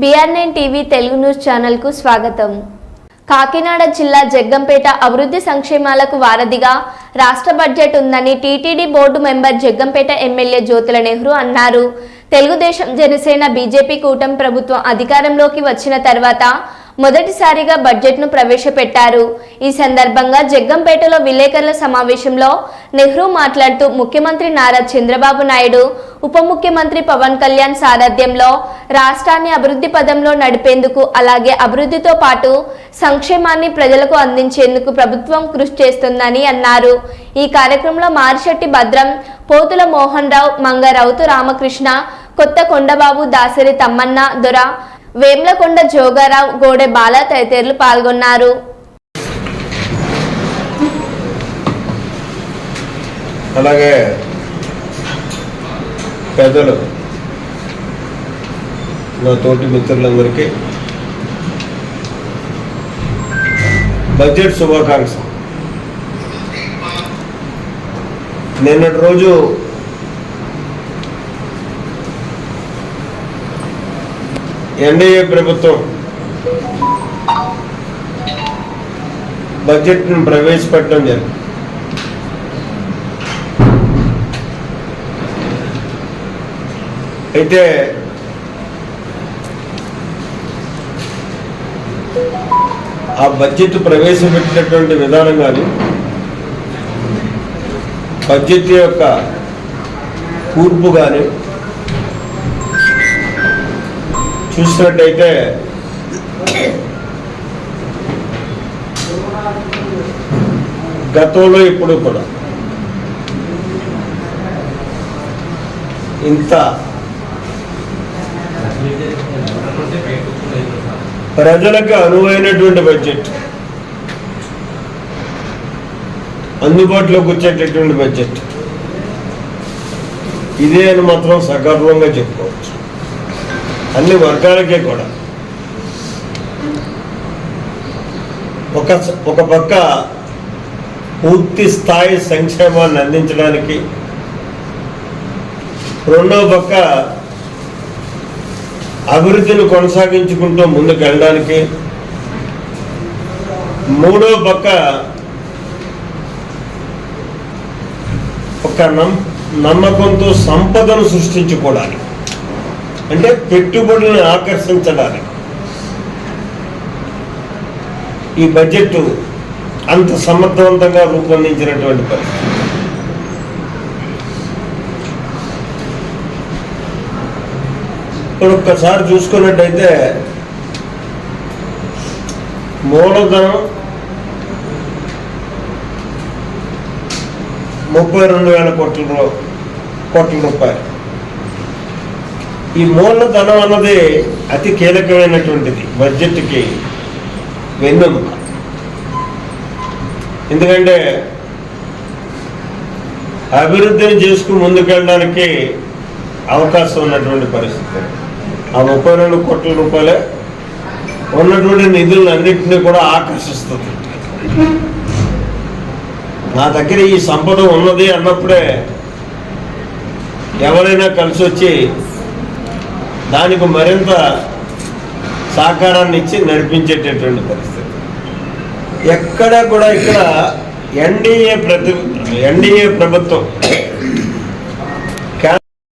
B R nine TV Telugu news ఛానల్కు స్వాగతం. కాకినాడ జిల్లా జగ్గంపేట అభివృద్ధి సంక్షేమాలకు వారధిగా రాష్ట్ర బడ్జెట్ ఉందని TTD board member Jaggampeta MLA Jyothula Nehru అన్నారు. తెలుగుదేశం జనసేన బీజేపీ కూటమి ప్రభుత్వం అధికారంలోకి వచ్చిన తర్వాత మొదటిసారిగా బడ్జెట్ను ప్రవేశపెట్టారు. ఈ సందర్భంగా జగ్గంపేటలో విలేకరుల సమావేశంలో నెహ్రూ మాట్లాడుతూ ముఖ్యమంత్రి నారా చంద్రబాబు నాయుడు ఉప ముఖ్యమంత్రి పవన్ కళ్యాణ్ సారథ్యంలో రాష్ట్రాన్ని అభివృద్ధి పదంలో నడిపేందుకు అలాగే అభివృద్ధితో పాటు సంక్షేమాన్ని ప్రజలకు అందించేందుకు ప్రభుత్వం కృషి చేస్తుందని అన్నారు. ఈ కార్యక్రమంలో మారిశెట్టి భద్రం పోతుల మోహన్ రావు మంగరౌతు రామకృష్ణ కొత్త కొండబాబు దాసరి తమ్మన్న దొర వేమ్లకొండ జోగారావు గోడె బాల తదితరులు పాల్గొన్నారు. అలాగే పెద్దలు నా తోటి మిత్రులందరికీ బడ్జెట్ శుభాకాంక్ష నిన్నటి రోజు ఎన్డీఏ ప్రభుత్వం బడ్జెట్ను ప్రవేశపెట్టడం జరిగింది. అయితే ఆ బడ్జెట్ ప్రవేశపెట్టినటువంటి విధానం కానీ బడ్జెట్ యొక్క కూర్పు కానీ చూసినట్టయితే గతంలో ఇప్పుడు కూడా ఇంత ప్రజలకు అనువైనటువంటి బడ్జెట్ అందుబాటులోకి వచ్చేటటువంటి బడ్జెట్. ఇదే అని మాత్రం సగర్వంగా చెప్పుకోవచ్చు. అన్ని వర్గాలకే కూడా. ఒక ఒక పక్క పూర్తి స్థాయి సంక్షేమాన్ని అందించడానికి రెండో పక్క అభివృద్ధిని కొనసాగించుకుంటూ ముందుకు వెళ్ళడానికి మూడో పక్క ఒక నమ్మకంతో సంపదను సృష్టించుకోవడానికి. అంటే పెట్టుబడులను ఆకర్షించడానికి. ఈ బడ్జెట్ అంత సమర్థవంతంగా రూపొందించినటువంటి పరిస్థితి. ఇప్పుడు ఒక్కసారి చూసుకున్నట్టయితే మూలధనం ముప్పై రెండు వేల కోట్ల రూపాయలు కోట్ల రూపాయలు. ఈ మూలధనం అన్నది అతి కీలకమైనటువంటిది బడ్జెట్కి వెన్నెముక ఎందుకంటే అభివృద్ధిని చేసుకుని ముందుకెళ్ళడానికి అవకాశం ఉన్నటువంటి పరిస్థితి. ఆ ముప్పై రెండు కోట్ల రూపాయలే ఉన్నటువంటి నిధులను అన్నింటినీ కూడా ఆకర్షిస్తుంది. నా దగ్గర ఈ సంపద ఉన్నది అన్నప్పుడే ఎవరైనా కలిసి వచ్చి దానికి మరింత సహకారాన్ని ఇచ్చి నడిపించేటటువంటి పరిస్థితి. ఎక్కడ కూడా ఇక్కడ ఎన్డీఏ ప్రతి ఎన్డీఏ ప్రభుత్వం